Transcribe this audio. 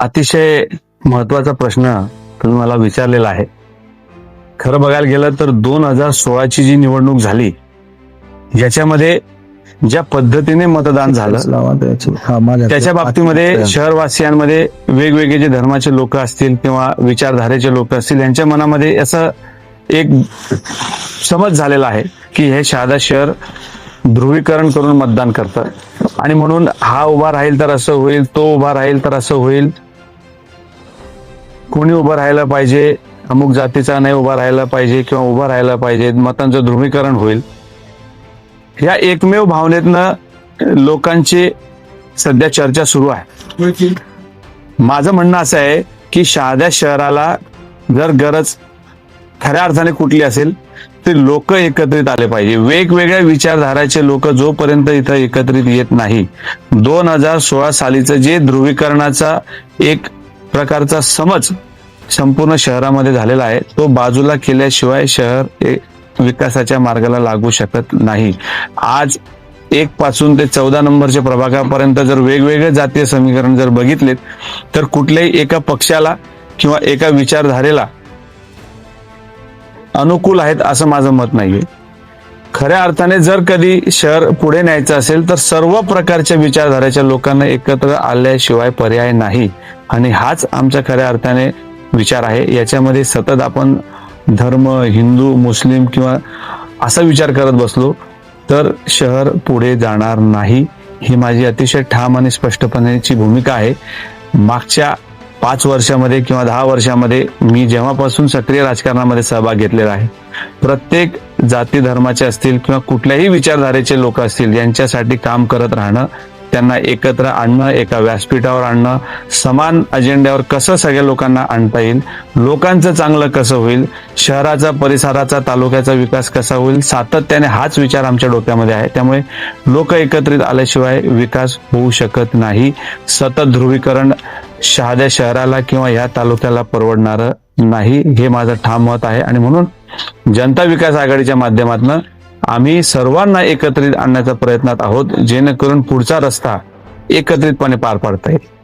अतिशय महत्त्वाचा प्रश्न तुम्ही मला विचारलेला आहे. खरं बघायला गेलं तर दोन हजार सोळाची जी निवडणूक झाली याच्यामध्ये ज्या पद्धतीने मतदान झालं त्याच्या बाबतीमध्ये शहरवासियांमध्ये वेगवेगळे जे धर्माचे लोक असतील किंवा विचारधारेचे लोक असतील यांच्या मनामध्ये असं एक समज झालेला आहे की हे शहादा शहर ध्रुवीकरण करून मतदान करतं. आणि म्हणून हा उभा राहील तर असं होईल तो उभा राहील तर असं होईल. कोणी उभं राहायला पाहिजे अमुक जातीचा नाही उभा राहायला पाहिजे किंवा उभा राहायला पाहिजे मतांचं ध्रुवीकरण होईल. या एकमेव भावनेतनं लोकांची सध्या चर्चा सुरू आहे. माझं म्हणणं असं आहे की शहाद्या शहराला जर गरज खऱ्या अर्थाने कुठली असेल तर लोक एकत्रित आले पाहिजे. वेगवेगळ्या विचारधाराचे लोक जोपर्यंत इथं एकत्रित येत नाही दोन हजार सोळा सालीचं जे ध्रुवीकरणाचा एक प्रकारचा समज संपूर्ण शहरामध्ये झालेला आहे. तो बाजूला केल्याशिवाय शहर विकासाच्या मार्गाला लागू शकत नाही. आज एक पासून ते चौदा नंबरच्या प्रभागापर्यंत जर वेगवेगळे जातीय समीकरण जर बघितलेत तर कुठल्याही एका पक्षाला किंवा एका विचारधारेला अनुकूल आहेत असं माझं मत नाहीये. खऱ्या अर्थाने जर कधी शहर पुढे न्यायचं असेल तर सर्व प्रकारच्या विचारधाराच्या लोकांना एकत्र आल्याशिवाय पर्याय नाही. आणि हाच आमच्या खऱ्या अर्थाने विचार आहे. याच्यामध्ये सतत आपण धर्म हिंदू मुस्लिम किंवा असा विचार करत बसलो तर शहर पुढे जाणार नाही. ही माझी अतिशय ठाम आणि स्पष्टपणेची भूमिका आहे. मागच्या पाच वर्षामध्ये किंवा दहा वर्षामध्ये मी जेव्हापासून सक्रिय राजकारणामध्ये सहभाग घेतलेला आहे प्रत्येक जाती धर्माचे असतील किंवा कुठल्याही विचारधारेचे लोक असतील यांच्यासाठी काम करत राहणं त्यांना एकत्र आणणं एका व्यासपीठावर आणणं समान अजेंड्यावर कसं सगळ्या लोकांना आणता येईल लोकांचं चांगलं कसं होईल शहराचा परिसराचा तालुक्याचा विकास कसा होईल सातत्याने हाच विचार आमच्या डोक्यामध्ये आहे. त्यामुळे लोक एकत्रित आल्याशिवाय विकास होऊ शकत नाही. सतत ध्रुवीकरण शहाद्या शहराला किंवा या तालुक्याला परवडणारं नाही हे माझं ठाम मत आहे. आणि म्हणून जनता विकास आघाडीच्या माध्यमातून आम्ही सर्वांना एकत्रित आणण्याच्या प्रयत्नात आहोत जेणेकरून पुढचा रस्ता एकत्रितपणे पार पाडता येईल.